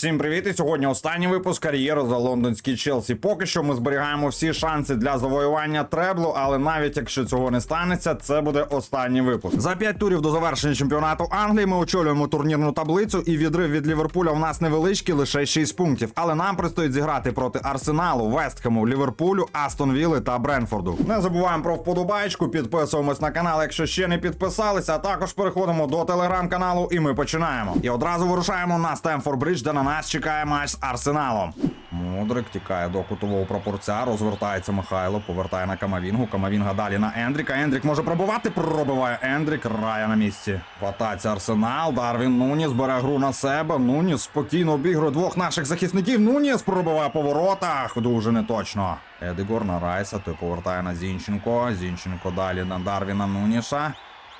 Всім привіт! І сьогодні останній випуск кар'єри за лондонський Челсі. Поки що ми зберігаємо всі шанси для завоювання треблу, але навіть якщо цього не станеться, це буде останній випуск. За п'ять турів до завершення чемпіонату Англії ми очолюємо турнірну таблицю, і відрив від Ліверпуля в нас невеличкий, лише 6 пунктів. Але нам предстоїть зіграти проти Арсеналу, Вестхему, Ліверпулю, Астон Вілли та Бренфорду. Не забуваємо про вподобайку, підписуємось на канал, якщо ще не підписалися. А також переходимо до телеграм-каналу, і ми починаємо. І одразу вирушаємо на Стемфорд Бридж, де на нас чекає матч з Арсеналом. Мудрик тікає до кутового пропорця, розвертається Михайло, повертає на Камавінгу. Камавінга далі на Ендріка. Ендрік може пробивати, пробиває Ендрік, рая на місці. В Арсенал. Дарвін Нуніс бере гру на себе. Нуніс спокійно обігрує двох наших захисників. Нуніс пробиває по воротах. Дуже неточно. Едигор на Райса, той повертає на Зінченко. Зінченко далі на Дарвіна Нуніша.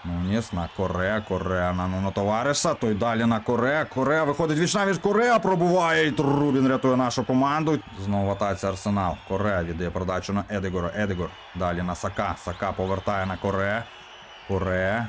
Нуніс на Коре, Коре на Нуно товариша, той далі на Коре, Коре виходить вічна від Коре, пробуває і Трубін рятує нашу команду. Знову в атаці Арсенал. Коре віддає передачу на Едегора. Едегор. Далі на Сака. Сака повертає на Коре. Коре.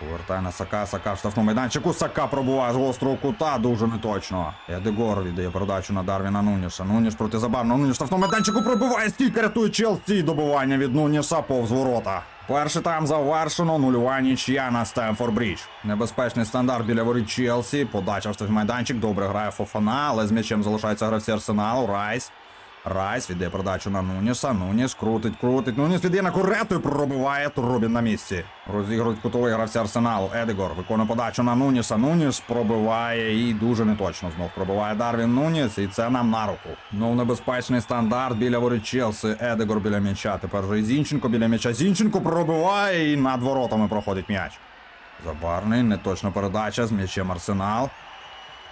Повертає на Сака, Сака в штрафному майданчику. Сака пробуває з гострого кута, дуже неточно. Едегор віддає передачу на Дарвіна Нуніша. Нуніш протизабарно. Нуніш в штрафному майданчику пробиває. Стільки рятує Челсі. Добивання від Нуніша повз ворота. Перший тайм завершено, нульова нічия на Стемфорд Брідж. Небезпечний стандарт біля воріт Челсі. Подача в майданчик. Добре грає Фофана, але з м'ячем залишаються гравці Арсеналу. Райс. Райс віддає передачу на Нуніса. Нуніс крутить, крутить. Нуніс віддає на Курету і пробиває Трубін на місці. Розігрують кутовий гравці Арсеналу. Едегор виконує подачу на Нуніса. Нуніс пробиває і дуже неточно знов пробиває Дарвін Нуніс, і це нам на руку. Ну небезпечний стандарт біля воріт Челсі. Едегор біля м'яча. Тепер вже і Зінченко біля м'яча. Зінченко пробиває і над воротами проходить м'яч. Забарний, неточна передача з м'ячем Арсенал.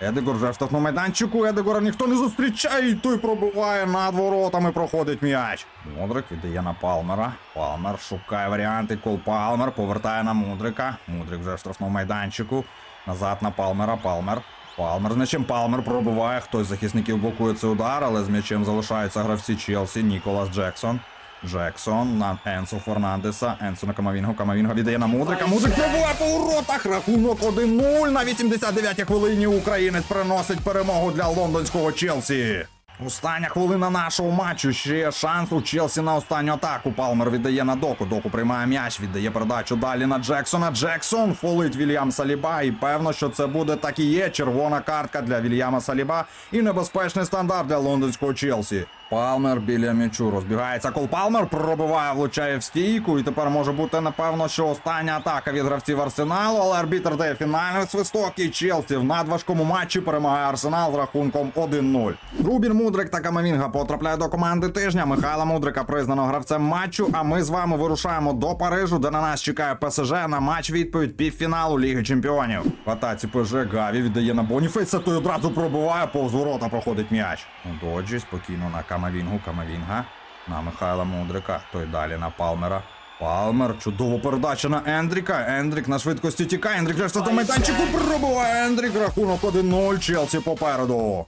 Едегор вже в штрафному майданчику, Едегора ніхто не зустрічає, і той пробиває над воротами, проходить м'яч. Мудрик віддає на Палмера. Палмер шукає варіанти. Кол Палмер повертає на Мудрика. Мудрик вже в штрафному майданчику. Назад на Палмера. Палмер. Палмер з м'ячем Палмер пробиває. Хтось з захисників блокує цей удар, але з м'ячем залишаються гравці Челсі. Ніколас Джексон. Джексон на Енсо Фернандеса. Енсо на Камавінгу. Камавінго віддає на Мудрика. Мудрик пробуває по воротах. Рахунок 1-0 на 89-й хвилині. Українець приносить перемогу для лондонського Челсі. Остання хвилина нашого матчу. Ще шанс у Челсі на останню атаку. Палмер віддає на доку. Доку приймає м'яч, віддає передачу далі на Джексона. Джексон фолить Вільям Саліба. І певно, що це буде так і є. Червона картка для Вільяма Саліба і небезпечний стандарт для лондонського Челсі. Палмер біля м'ячу розбігається. Кол Палмер пробиває, влучає в стійку. І тепер може бути напевно, що остання атака від гравців Арсеналу. Але арбітр дає фінальний свисток і Челсі в надважкому матчі перемагає Арсенал з рахунком 1-0. Рубін Мудрик та Камамінга потрапляє до команди тижня. Михайла Мудрика признано гравцем матчу. А ми з вами вирушаємо до Парижу, де на нас чекає ПСЖ на матч відповідь півфіналу Ліги Чемпіонів. В атаці ПСЖ Гаві віддає на Боніфейса, той одразу пробиває, повз ворота проходить м'яч. Доджі спокійно на Камавінгу, Камавінга. На Михайла Мудрика, той далі на Палмера. Палмер, чудова передача на Ендріка. Ендрік на швидкості тікає. Ендрік вже в майданчику пробиває Ендрік. Рахунок 1-0. Челсі попереду.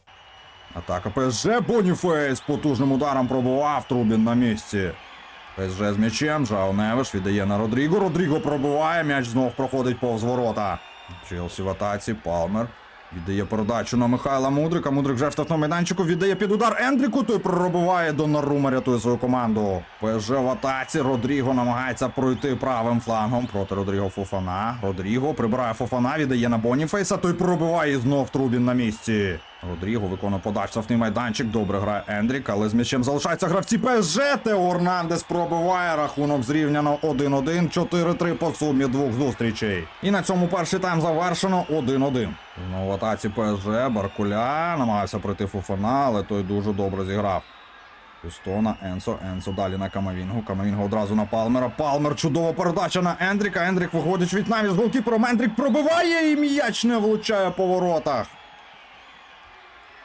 Атака ПСЖ. Боніфейс потужним ударом пробував Трубін на місці. ПСЖ з м'ячем. Жао Невиш віддає на Родріго. Родріго пробиває. М'яч знов проходить повз ворота. Челсі в атаці. Палмер. Віддає передачу на Михайла Мудрика. Мудрик вже в штатному майданчику віддає під удар Ендріку. Той пробиває до Нарума, рятує свою команду. ПСЖ в атаці. Родріго намагається пройти правим флангом проти Родріго Фофана. Родріго прибирає Фофана, віддає на Боніфейса. Той пробиває знов Трубін на місці. Родріго виконує подачу штрафний майданчик. Добре грає Ендрік, але з м'ячем залишаються гравці ПСЖ. Тео Орнандес пробиває рахунок зрівняно 1-1, 4-3 по сумі двох зустрічей. І на цьому перший тайм завершено 1-1. Знову в атаці ПСЖ, Баркуля намагався пройти Фуфана, але той дуже добре зіграв. Пістона, Енсо, Енсо далі на Камавінгу. Камавінго одразу на Палмера. Палмер, чудова передача на Ендріка. Ендрік виходить від наві з голкіпером. Ендрік пробиває і м'яч не влучає по воротах.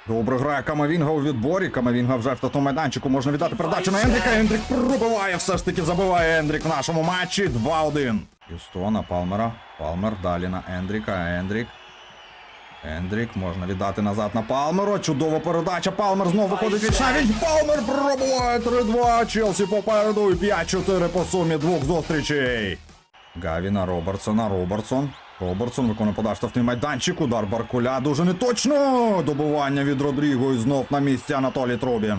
Добре грає Камавінга у відборі. Камавінга вже в тату майданчику. Можна віддати передачу на Ендріка. Ендрік пробиває, все ж таки забиває Ендрік в нашому матчі. 2-1. Пістона, Палмера. Палмер далі на Ендріка. Ендрік. Ендрік можна віддати назад на Палмеру. Чудова передача. Палмер знову виходить від навіть. Палмер пробуває 3-2. Челсі попереду і 5-4 по сумі двох зустрічей. Гаві на Робертсона. Робертсон. Робертсон виконує подачу штрафний майданчик. Удар Баркуля дуже неточно. Добування від Родріго і знов на місці Анатолій Трубін.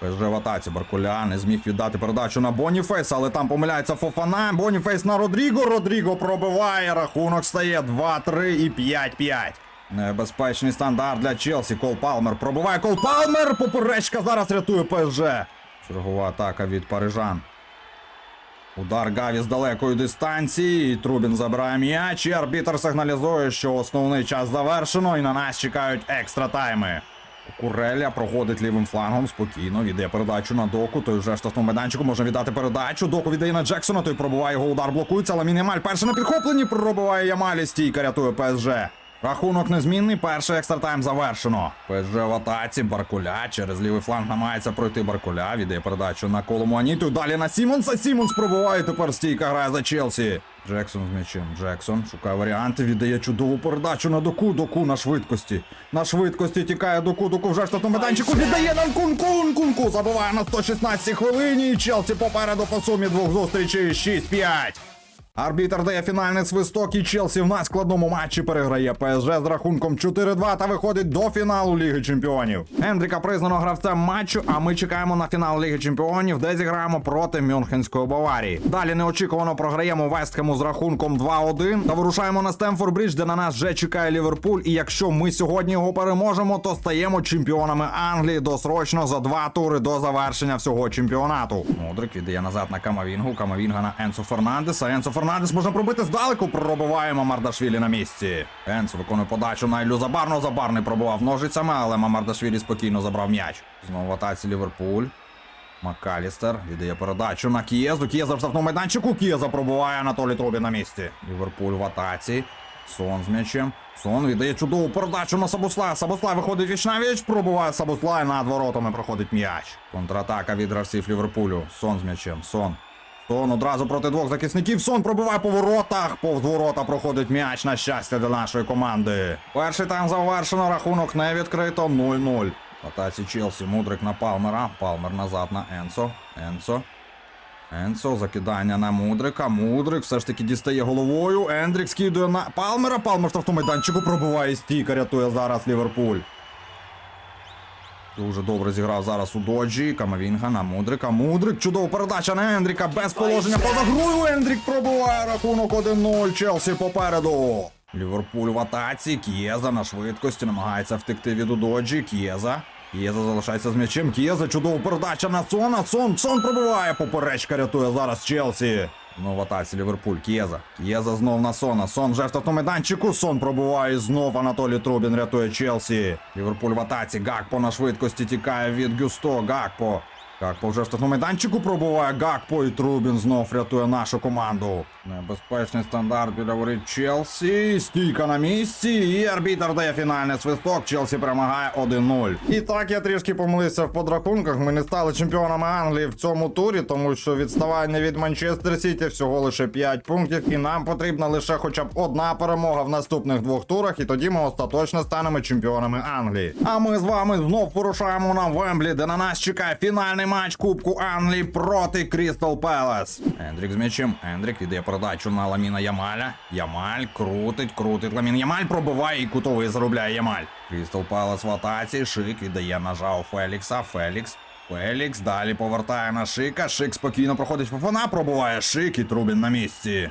ПСЖ в атаці Баркуля не зміг віддати передачу на Боніфейса, але там помиляється Фофана. Боніфейс на Родріго. Родріго пробиває. Рахунок стає 2-3 і 5-5. Небезпечний стандарт для Челсі. Кол Палмер пробиває Кол Палмер. Поперечка зараз рятує ПСЖ. Чергова атака від парижан. Удар Гаві з далекої дистанції. Трубін забирає м'яч. І арбітр сигналізує, що основний час завершено, і на нас чекають екстра тайми. Куреля проходить лівим флангом спокійно, віддає передачу на доку. Той вже в штрафному майданчику може віддати передачу. Доку віддає на Джексона. Той пробиває його удар, блокується. Ламін Ямаль перший на підхопленні пробиває Ямаль і стійка рятує ПСЖ. Рахунок незмінний. Перший екстратайм завершено. ПСЖ в атаці. Баркуля через лівий фланг намагається пройти Баркуля. Віддає передачу на Коломуаніту. Далі на Сімонса. Сімонс пробиває. Тепер стійка грає за Челсі. Джексон з м'ячем. Джексон шукає варіанти. Віддає чудову передачу на доку. Доку на швидкості. На швидкості тікає доку. Доку вже в штатному майданчику. Віддає нам Кун-Кун. Кунку забиває на 116 хвилині. Челсі попереду по сумі двох зустрічей 6-5. Арбітер дає фінальний свисток і Челсі в надскладному матчі переграє ПСЖ з рахунком 4-2 та виходить до фіналу Ліги Чемпіонів. Ендріка признано гравцем матчу, а ми чекаємо на фінал Ліги Чемпіонів, де зіграємо проти Мюнхенської Баварії. Далі неочікувано програємо Вестхему з рахунком 2-1 та вирушаємо на Стемфорд Бридж, де на нас вже чекає Ліверпуль. І якщо ми сьогодні його переможемо, то стаємо чемпіонами Англії досрочно за два тури до завершення всього чемпіонату. Мудрик віддає назад на Камавінгу. Камавінга на Енсо Фернандеса. Енсо Фернандес можна пробити здалеку. Пробиваємо Мардашвілі на місці. Енсо виконує подачу на Іллю Забарно. Забарний пробував ножицями, але Мамардашвілі спокійно забрав м'яч. Знову в атаці Ліверпуль. Макалістер віддає передачу на Кієзу. Кієза в штрафному майданчику. Кієза пробуває Анатолій Трубі на місці. Ліверпуль в атаці. Сон з м'ячем. Сон віддає чудову передачу на Сабусла. Сабусла виходить віч на віч, пробуває Сабусла і над воротами проходить м'яч. Контратака від гравців Ліверпулю. Сон з м'ячем. Сон. Сон одразу проти двох захисників. Сон пробиває по воротах. Повз ворота проходить м'яч на щастя для нашої команди. Перший тайм завершено. Рахунок не відкрито. 0-0. В атаці Челсі. Мудрик на Палмера. Палмер назад на Енсо. Енсо. Енсо, закидання на Мудрика. Мудрик все ж таки дістає головою. Ендрік скидує на Палмера. Палмер в майданчику пробиває стійка, рятує зараз Ліверпуль. Дуже добре зіграв зараз у доджі. Камавінга на Мудрика. Мудрик. Чудова передача на Ендріка. Без положення поза грою. Ендрік пробиває рахунок 1-0. Челсі попереду. Ліверпуль в атаці. Кієза на швидкості намагається втекти від Удоджі. Кієза. Кієза залишається з м'ячем. Кієза чудова передача на Сона. Сон. Сон пробиває. Поперечка рятує зараз Челсі. Знов в атаці Ліверпуль. К'єза. К'єза знов на Сона. Сон вже в тату-майданчику. Сон пробуває. Знов Анатолій Трубін рятує Челсі. Ліверпуль в атаці. Гакпо на швидкості тікає від Гюсто. Гакпо. Гакпо вже в штатному майданчику пробуває Гакпо і Трубін знов рятує нашу команду. Небезпечний стандарт біля воріт Челсі. Стійка на місці. І арбітер дає фінальний свисток. Челсі перемагає 1-0. І так я трішки помилився в подрахунках. Ми не стали чемпіонами Англії в цьому турі, тому що відставання від Манчестер Сіті всього лише 5 пунктів, і нам потрібна лише хоча б одна перемога в наступних двох турах, і тоді ми остаточно станемо чемпіонами Англії. А ми з вами знов порушаємо на Вемблі, де на нас чекає фінальний матч Кубку Англії проти Крістал Пелес. Ендрік з м'ячем. Ендрік віддає передачу на Ламіна Ямаля. Ямаль крутить, крутить. Ламін Ямаль пробиває і кутовий заробляє Ямаль. Крістал Пелес в атаці. Шик віддає на Жао Фелікса. Фелікс. Фелікс далі повертає на Шика. Шик спокійно проходить Фофана, пробуває Шик і Трубін на місці.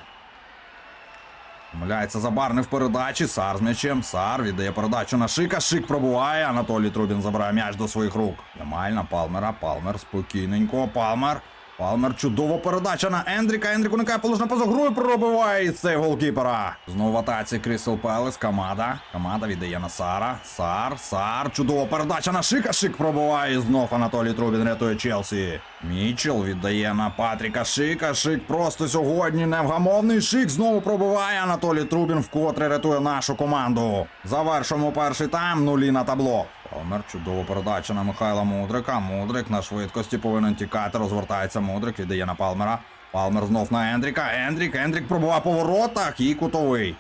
Помиляється Забарний в передачі. Сар з м'ячем. Сар віддає передачу на Шика. Шик пробуває. Анатолій Трубін забирає м'яч до своїх рук. Ямаль на Палмера. Палмер спокійненько. Палмер. Палмер чудова передача на Ендріка. Ендрік уникає положення поза грою, пробиває цей голкіпера. Знову в атаці Крісел Пелес. Камада. Камада віддає на Сара. Сар. Сар. Чудова передача на Шика. Шик пробиває. Знов Анатолій Трубін рятує Челсі. Мічел віддає на Патріка Шика. Шик просто сьогодні невгамовний. Шик знову пробиває. Анатолій Трубін вкотре рятує нашу команду. Завершуємо перший тайм. Нулі на табло. Палмер, чудова передача на Михайла Мудрика. Мудрик на швидкості повинен тікати. Розвертається Мудрик, віддає на Палмера. Палмер знов на Ендріка. Ендрік, Ендрік пробуває по воротах і кутовий.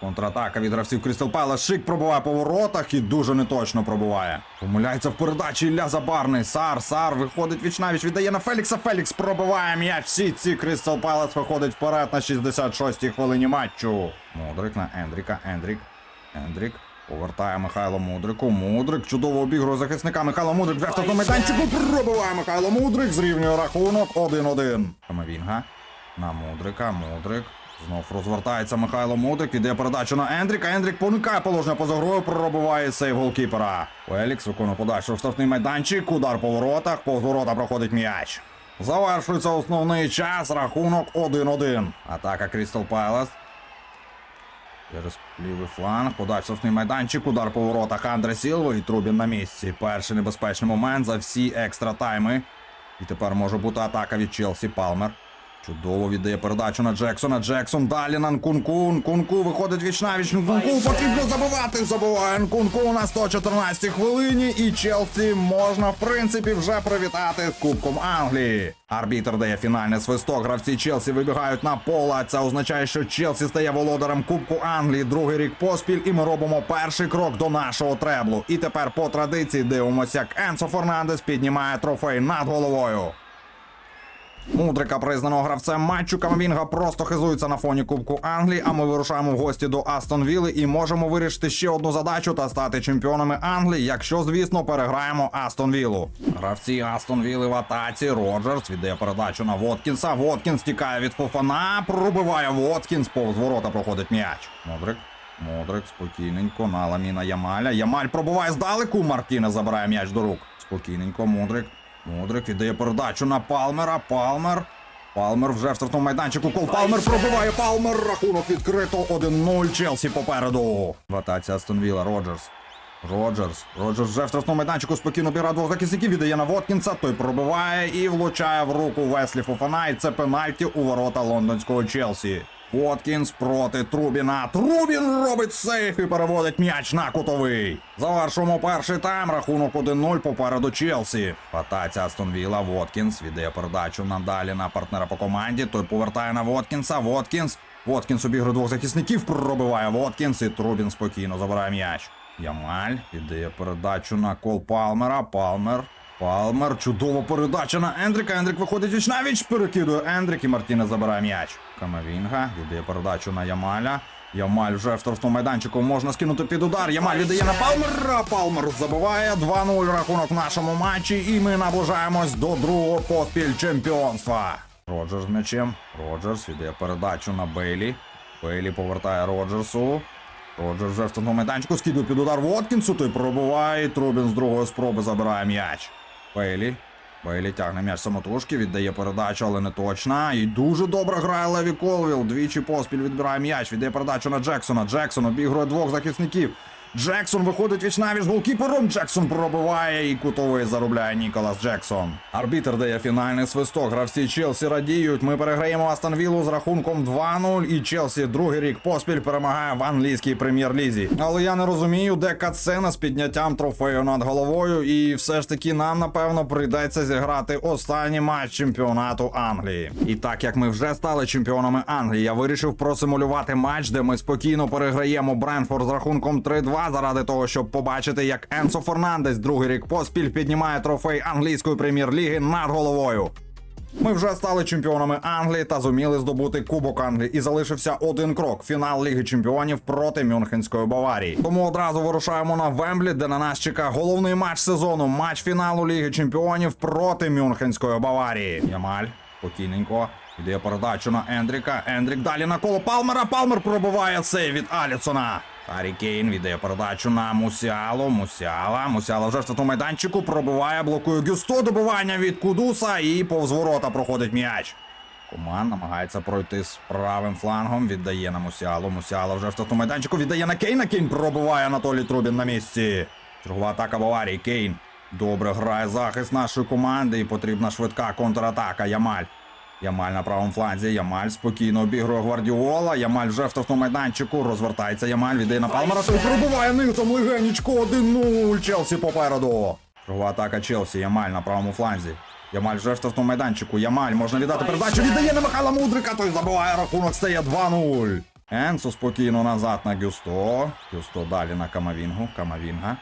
Контратака від гравців Крістал Пелес. Шик пробуває по воротах і дуже неточно пробуває. Помиляється в передачі Ілля Забарний. Сар, Сар виходить вічнавіч, віддає на Фелікса. Фелікс пробиває м'яч. Всі ці Крістал Пелес виходить вперед на 66-й хвилині матчу. Мудрик на Ендріка. Ендрік. Ендрік. Повертає Михайло Мудрику. Мудрик. Чудово обігрує захисника. Михайло Мудрик вже в штатному майданчику. Пробиває Михайло Мудрик. Зрівнює рахунок 1-1. Камовінга. На Мудрика. Мудрик. Знов розвертається Михайло Мудрик. Іде передачу на Ендріка. Ендрік поникає положення поза грою. Пробиває сейв голкіпера. Фелікс виконує подачу в штрафний майданчик. Удар по воротах. Повз ворота проходить м'яч. Завершується основний час. Рахунок 1-1. Атака Крістал Пайлас. Через лівий фланг, подач софтний майданчик, удар по воротах Андре Сілво і Трубін на місці. Перший небезпечний момент за всі екстра тайми. І тепер може бути атака від Челсі Палмер. Чудово віддає передачу на Джексона. Джексон далі на Нкунку. Нкунку виходить вічнавіч. Нкунку потрібно забивати. Забиває Нкунку на 114 хвилині. І Челсі можна, в принципі, вже привітати з Кубком Англії. Арбітр дає фінальний свисток. Гравці Челсі вибігають на поле. Це означає, що Челсі стає володарем Кубку Англії другий рік поспіль, і ми робимо перший крок до нашого треблу. І тепер по традиції дивимося, як Енсо Фернандес піднімає трофей над головою. Мудрика признано гравцем матчу. Камавінга просто хизується на фоні Кубку Англії. А ми вирушаємо в гості до Астон Вілли і можемо вирішити ще одну задачу та стати чемпіонами Англії, якщо, звісно, переграємо Астон Віллу. Гравці Астон Вілли в атаці. Роджерс віддає передачу на Воткінса. Воткінс тікає від Фофана. Пробиває Воткінс. Повз ворота проходить м'яч. Мудрик. Мудрик спокійненько на ламіна Ямаля. Ямаль пробуває здалеку. Мартіне забирає м'яч до рук. Спокійненько, Мудрик. Мудрик віддає передачу на Палмера. Палмер. Палмер вже в штрафному майданчику. Кол Палмер пробиває Палмер. Рахунок відкрито 1-0. Челсі попереду. В атаці Астон Вілла. Роджерс. Роджерс. Роджерс вже в штрафному майданчику спокійно обіграє двох захисників. Віддає на Воткінса. Той пробиває і влучає в руку Веслі Фофана. І це пенальті у ворота лондонського Челсі. Воткінс проти Трубіна. Трубін робить сейф і переводить м'яч на кутовий. Завершуємо перший тайм. Рахунок 1-0 попереду Челсі. В атаці Астон Вілла. Воткінс віддає передачу надалі на партнера по команді. Той повертає на Воткінса. Воткінс. Воткінс обігрує двох захисників. Пробиває Воткінс і Трубін спокійно забирає м'яч. Ямаль віддає передачу на кол Палмера. Палмер. Палмер, чудова передача на Ендріка. Ендрік виходить віч навіч, перекидує Ендрік і Мартіне забирає м'яч. Камавінга віддає передачу на Ямаля. Ямаль вже в штрафному майданчику можна скинути під удар. Ямаль віддає на Палмера. Палмер забиває 2-0 рахунок в нашому матчі. І ми наближаємось до другого поспіль чемпіонства. Роджерс м'ячем. Роджерс віддає передачу на Бейлі. Бейлі повертає Роджерсу. Роджер вже в штрафному майданчику скидує під удар Воткінсу, той пробиває, і Трубін з другої спроби забирає м'яч. Бейлі. Бейлі тягне м'яч самотужки, віддає передачу, але не точна. І дуже добре грає Леві Колвіл. Двічі поспіль відбирає м'яч, віддає передачу на Джексона. Джексон обігрує двох захисників. Джексон виходить віч навіч голкіпером. Джексон пробиває і кутовий заробляє Ніколас Джексон. Арбітер дає фінальний свисток. Гравці Челсі радіють. Ми переграємо Астон Віллу з рахунком 2-0. І Челсі другий рік поспіль перемагає в англійській прем'єр-лізі. Але я не розумію, де катсцена з підняттям трофею над головою. І все ж таки нам напевно прийдеться зіграти останній матч чемпіонату Англії. І так як ми вже стали чемпіонами Англії, я вирішив просимулювати матч, де ми спокійно переграємо Бренфорд з рахунком 3-2 заради того, щоб побачити, як Енсо Фернандес другий рік поспіль піднімає трофей англійської прем'єр-ліги над головою. Ми вже стали чемпіонами Англії та зуміли здобути Кубок Англії. І залишився один крок фінал Ліги Чемпіонів проти Мюнхенської Баварії. Тому одразу вирушаємо на Вемблі, де на нас чекає головний матч сезону. Матч фіналу Ліги Чемпіонів проти Мюнхенської Баварії. Ямаль спокійненько. Іде передачу на Ендріка. Ендрік далі на коло Палмера. Палмер пробиває сейв від Алісона. Харі Кейн віддає передачу на Мусіалу. Мусіала. Мусіала вже в штатному майданчику пробиває, блокує Гюсто. Добивання від Кудуса і повз ворота проходить м'яч. Коман намагається пройти з правим флангом. Віддає на Мусіалу. Мусіала вже в штатному майданчику. Віддає на Кейна. Кейн пробиває Анатолій Трубін на місці. Чергова атака Баварії. Кейн. Добре грає захист нашої команди і потрібна швидка контратака. Ямаль. Ямаль на правому фланзі. Ямаль спокійно обігрує Гвардіола. Ямаль вже в штрафному майданчику. Розвертається Ямаль, віддає на Палмера. Той пробиває низом легенечко 1-0. Челсі попереду. Чергова атака Челсі. Ямаль на правому фланзі. Ямаль вже в штрафному майданчику. Ямаль можна віддати передачу. Віддає на Михайла Мудрика. Той забиває рахунок стає 2-0. Енсо спокійно назад на Гюсто. Гюсто далі на Камавінгу. Камавінга.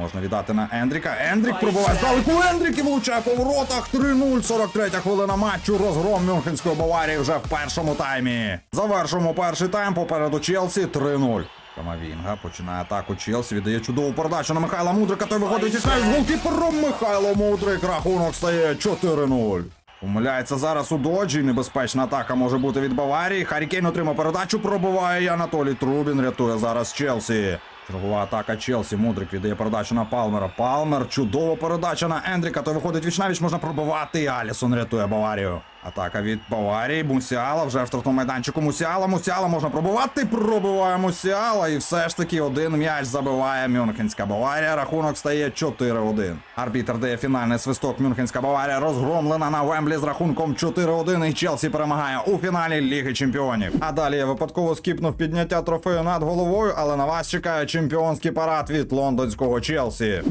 Можна віддати на Ендріка. Ендрік пробуває здалеку. Ендрік і влучає по воротах. 3-0. 43 хвилина матчу. Розгром Мюнхенської Баварії вже в першому таймі. Завершуємо перший тайм. Попереду Челсі 3-0. Камавінга починає атаку Челсі. Віддає чудову передачу на Михайла Мудрика. Той виходить із з голкіпером Михайло Мудрик. Рахунок стає 4-0. Помиляється зараз у доджі. Небезпечна атака може бути від Баварії. Харікейн отримав передачу. Пробиває і Анатолій Трубін. Рятує зараз Челсі. Чергова атака Челсі. Мудрик віддає передачу на Палмера. Палмер. Чудова передача на Ендріка. Той виходить вічнавіч. Можна пробивати. І Алісон рятує Баварію. Атака від Баварії. Мусіала вже в штрафному майданчику. Мусіала. Мусіала можна пробивати. Пробиває Мусіала. І все ж таки один м'яч забиває Мюнхенська Баварія. Рахунок стає 4-1. Арбітр дає фінальний свисток. Мюнхенська Баварія розгромлена на Вемблі з рахунком 4-1. І Челсі перемагає у фіналі Ліги Чемпіонів. А далі я випадково скіпнув підняття трофею над головою, але на вас чекає чемпіонський парад від лондонського Челсі.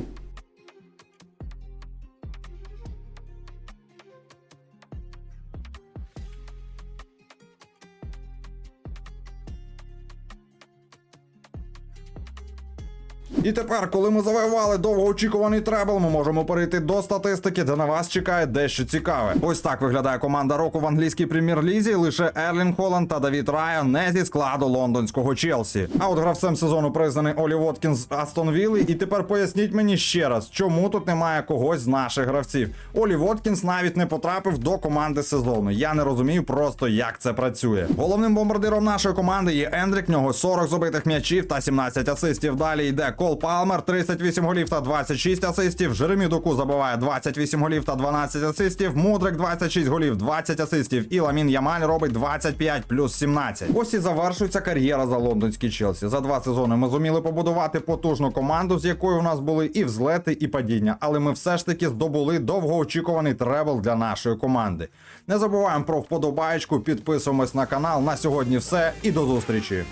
І тепер, коли ми завоювали довгоочікуваний требл, ми можемо перейти до статистики, де на вас чекає дещо цікаве. Ось так виглядає команда року в англійській прем'єр-лізі. Лише Ерлін Холланд та Давід Рая не зі складу лондонського Челсі. А от гравцем сезону признаний Олі Воткінс з Астон Вілли. І тепер поясніть мені ще раз, чому тут немає когось з наших гравців. Олі Воткінс навіть не потрапив до команди сезону. Я не розумію просто, як це працює. Головним бомбардиром нашої команди є Ендрік. В нього 40 забитих м'ячів та 17 асистів. Далі йде Кол Палмер, 38 голів та 26 асистів. Жеремі Доку забиває 28 голів та 12 асистів. Мудрик 26 голів, 20 асистів. І Ламін Ямаль робить 25 плюс 17. Ось і завершується кар'єра за лондонський Челсі. За два сезони ми зуміли побудувати потужну команду, з якою у нас були і взлети, і падіння. Але ми все ж таки здобули довгоочікуваний требл для нашої команди. Не забуваємо про вподобаєчку, підписуємось на канал. На сьогодні все і до зустрічі.